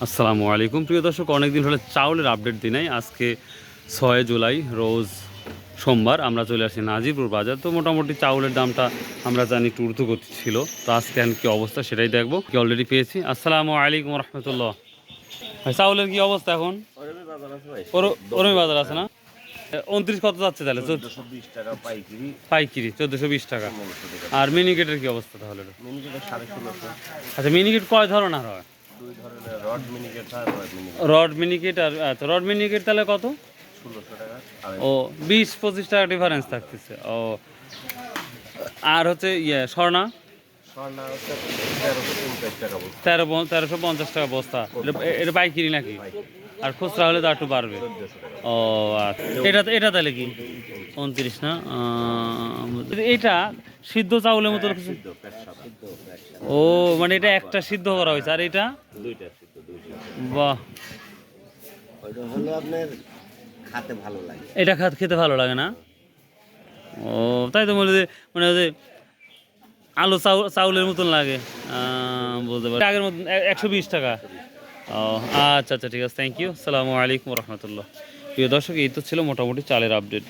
আসসালামু আলাইকুম। প্রিয় দর্শক অনেকদিন হলে চাউলের আপডেট দিনাই আজকে ছয় জুলাই রোজ সোমবার আমরা চলে আসি নাজিরপুর বাজার। তো মোটামুটি চাউলের দামটা আমরা জানি একটু ঊর্ধ্বগতি ছিল। তো আজকে এখন কী অবস্থা সেটাই দেখব। কি অলরেডি পেয়েছি? আসসালামু আলাইকুম রহমতুল্লাহ। ভাই চাউলের কি অবস্থা এখন? ওর- ওরমই বাজার আছে না? উনত্রিশ কত যাচ্ছে তাহলে? পাইকিরি। চোদ্দোশো বিশ টাকা। আর মিনিকেটের কি অবস্থা তাহলে? আচ্ছা মিনিকেট কয় ধরনের হয়? দুই ধরনের রড মিনিকেট আর রড মিনিকেট। রড মিনিকেট আর আচ্ছা রড মিনিকেট তাহলে কত? ও বিশ পঁচিশ টাকা ডিফারেন্স থাকতেছে। ও আর হচ্ছে ইয়ে স্বর্ণা? স্বর্ণা তেরোশো পঞ্চাশ টাকা তেরো তেরোশো পঞ্চাশ টাকা বস্তা। এটা- পাইকিরি নাকি? আর খুচরা হলে তো একটু বাড়বে। ও আচ্ছা। এটা এটা তাহলে কি? উনত্রিশ। না? এটা সিদ্ধ চাউলের মতো সিদ্ধ সিদ্ধ ও মানে এটা একটা সিদ্ধ করা হয়েছে। আর এটা? দুইটা সিদ্ধ বাহ। হলো আপনার খাতে ভালো লাগে। এটা খাত খেতে ভালো লাগে না? ও তাই তো বলে মানে ওই যে আলু চাউল চাউলের মতন লাগে। বলতে পারি। আগের মতন একশো বিশ টাকা। ও আচ্ছা আচ্ছা ঠিক আছে। থ্যাংক ইউ সালামু আলাইকুম রহমতুল্লাহ। প্রিয় দর্শক এই তো ছিল মোটামুটি চালের আপডেট